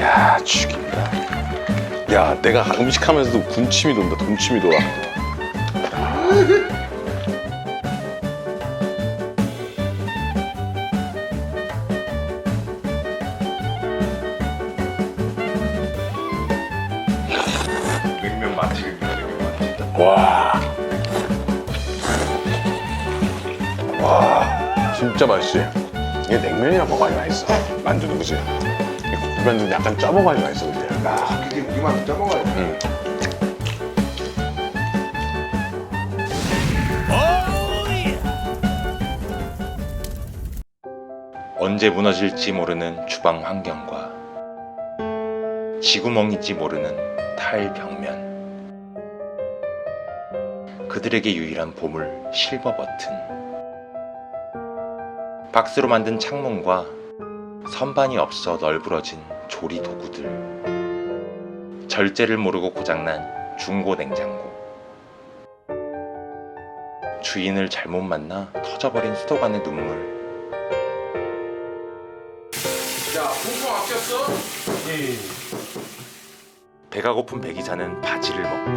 야 죽인다. 야 내가 음식하면서도 군침이 돈다. 돈침이 돌아. 냉면 맛집입니다. 냉면 맛집. 와. 와. 진짜 맛있지. 이게 냉면이랑 먹어야 맛있어. 만두는 그지. 이 고기만두는 약간 쪄먹어야 맛있어 그지. 야. 이게 우리만 짜먹어야 돼. 응. 언제 무너질지 모르는 주방 환경과 지구멍일지 모르는 타일 벽면 그들에게 유일한 보물 실버 버튼 박스로 만든 창문과 선반이 없어 널브러진 조리 도구들. 절제를 모르고 고장난 중고 냉장고. 주인을 잘못 만나 터져버린 수도관의 눈물. 야, 붕붕 아꼈어? 배가 고픈 배기자는 바지를 먹고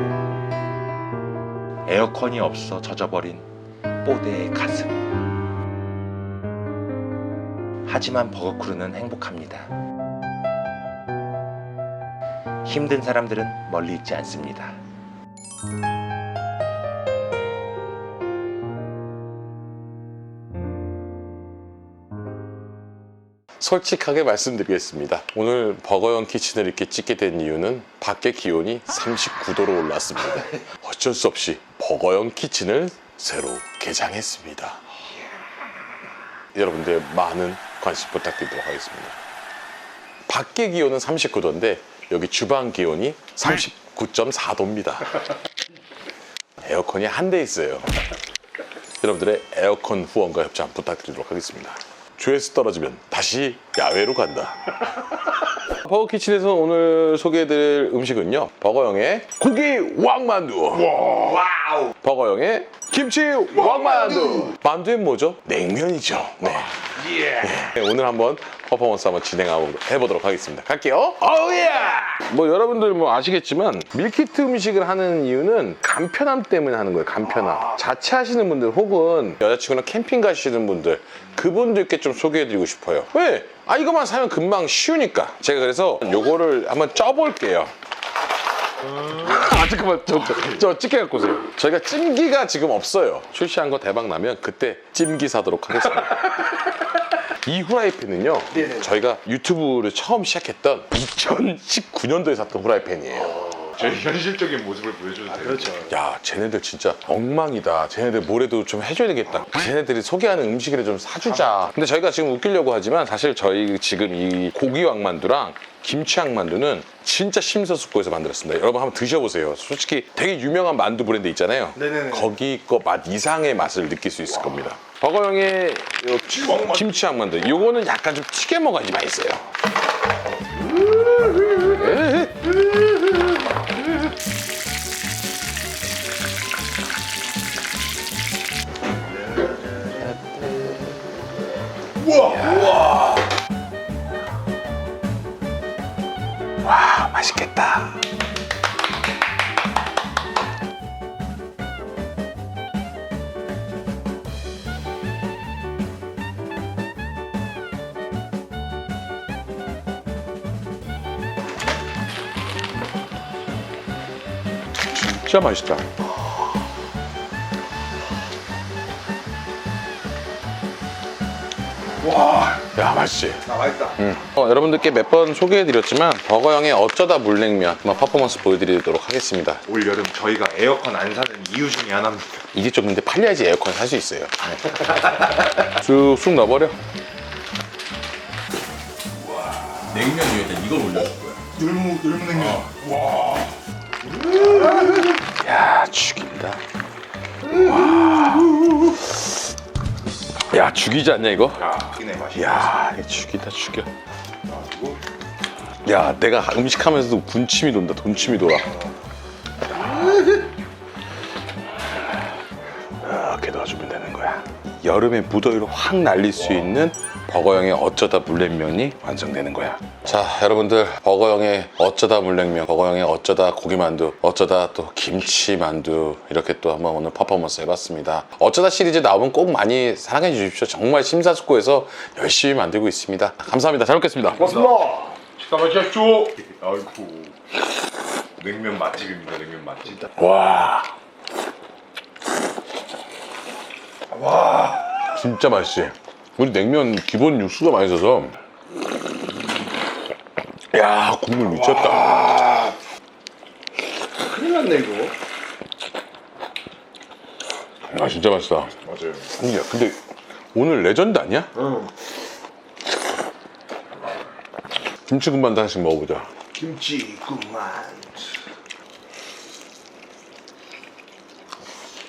에어컨이 없어 젖어버린 뽀대의 가슴. 하지만 버거크루는 행복합니다 힘든 사람들은 멀리 있지 않습니다 솔직하게 말씀드리겠습니다. 오늘 버거형 키친을 이렇게 찍게 된 이유는 밖에 기온이 39도로 올랐습니다. 어쩔 수 없이 버거형 키친을 새로 개장했습니다. 여러분들 많은 관심 부탁드리도록 하겠습니다. 밖에 기온은 39도인데 여기 주방 기온이 39.4도입니다. 에어컨이 한 대 있어요. 여러분들의 에어컨 후원과 협찬 부탁드리도록 하겠습니다. 조회수 떨어지면 다시 야외로 간다. 버거키친에서 오늘 소개해드릴 음식은요. 버거형의 고기 왕만두. 와우. 버거형의 김치 왕만두. 만두엔 뭐죠? 냉면이죠. 네. 예. 네, 오늘 한번 퍼포먼스 한번 진행해보도록 하겠습니다. 갈게요. 어우야! 뭐 여러분들 뭐 아시겠지만 밀키트 음식을 하는 이유는 간편함 때문에 하는 거예요. 간편함. 자취하시는 분들 혹은 여자친구랑 캠핑 가시는 분들 그분들께 좀 소개해드리고 싶어요. 왜? 아 이거만 사면 금방 쉬우니까. 제가 그래서 요거를 한번 쪄볼게요. 아 잠깐만 저, 저, 저 찌개 갖고 오세요 저희가 찜기가 지금 없어요 출시한 거 대박 나면 그때 찜기 사도록 하겠습니다 이 후라이팬은요 네네. 저희가 유튜브를 처음 시작했던 2019년도에 샀던 후라이팬이에요 저희 현실적인 모습을 보여줘도 돼요. 그렇죠. 야 쟤네들 진짜 엉망이다 쟤네들 뭐래도 좀 해줘야 되겠다 쟤네들이 소개하는 음식이라 좀 사주자 근데 저희가 지금 웃기려고 하지만 사실 저희 지금 이 고기 왕만두랑 김치 왕만두는 진짜 심서숙고해서 만들었습니다 여러분 한번 드셔보세요 솔직히 되게 유명한 만두 브랜드 있잖아요 네네네. 거기 거 맛 이상의 맛을 느낄 수 있을 겁니다 요 왕만두. 김치 왕만두 요거는 약간 좀 튀겨 먹어야지 맛있어요. 우와. 우와. 와 맛있겠다 진짜 맛있다 와. 야 맛있지 나 맛있다. 어, 여러분들께 몇 번 소개해드렸지만 버거형의 어쩌다 물냉면 한번 퍼포먼스 보여드리도록 하겠습니다 올 여름 저희가 에어컨 안 사는 이유 중에 하나입니다. 이게 좀 근데 팔려야지 에어컨 살 수 있어요 쑥쑥 넣어버려 냉면 위에다 이걸 올려줄 거야 열무 열무 냉면. 와. 야 죽인다 와. 야 죽이지 않냐 이거? 야, 이네 맛이. 야 이거 죽이다 죽여 그리고 야 내가 음식 하면서도 군침이 돈다 돈침이 돌아 이렇게 넣어주면 되는 거야 여름에 무더위를 확 날릴 수 있는 버거형의 어쩌다 물냉면이 완성되는 거야. 자, 여러분들 버거형의 어쩌다 물냉면, 버거형의 어쩌다 고기만두, 어쩌다 또 김치만두 이렇게 또 한번 오늘 퍼포먼스 해봤습니다. 어쩌다 시리즈 나오면 꼭 많이 사랑해 주십시오. 정말 심사숙고해서 열심히 만들고 있습니다. 감사합니다. 잘 먹겠습니다. 식사 마시십시오. 아이고. 냉면 맛집입니다. 냉면 맛집. 와. 와. 진짜 맛있지. 우리 냉면 기본 육수가 많이 있어서. 야, 국물 미쳤다. 큰일 났네 이거. 아, 진짜 맛있다. 맞아요. 야, 근데 오늘 레전드 아니야? 응. 김치국만두 하나씩 먹어보자. 김치 군만.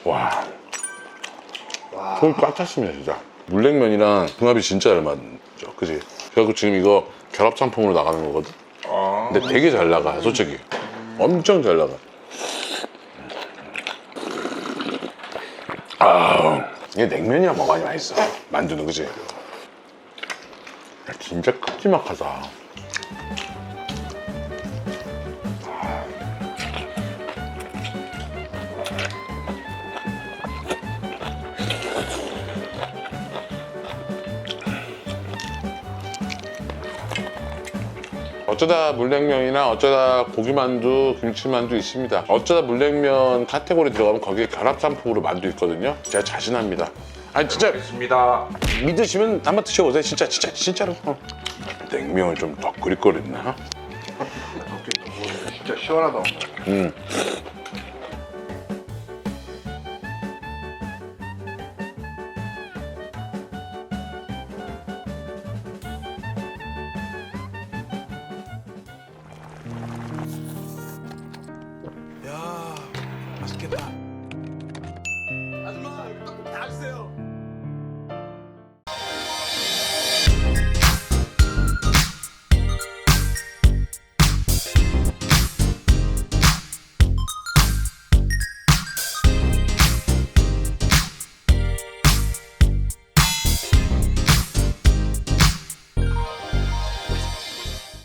와. 와. 손꽉 찼습니다, 진짜. 물냉면이랑 궁합이 진짜 잘 맞죠. 그지? 그래갖고 지금 이거 결합 상품으로 나가는 거거든? 아. 근데 되게 잘 나가, 솔직히. 엄청 잘 나가. 아, 이게 냉면이랑 먹어야지 맛있어. 만두는, 그지? 야, 진짜 큼지막하다. 어쩌다 물냉면이나 어쩌다 고기만두, 김치만두 있습니다. 어쩌다 물냉면 카테고리 들어가면 거기에 결합 상품으로 만두 있거든요. 제가 자신합니다. 아니 진짜 있습니다. 믿으시면 한번 드셔보세요. 진짜 진짜 진짜로. 어. 냉면을 좀더걸 했나? 진짜 시원하다. 음. 야 맛있겠다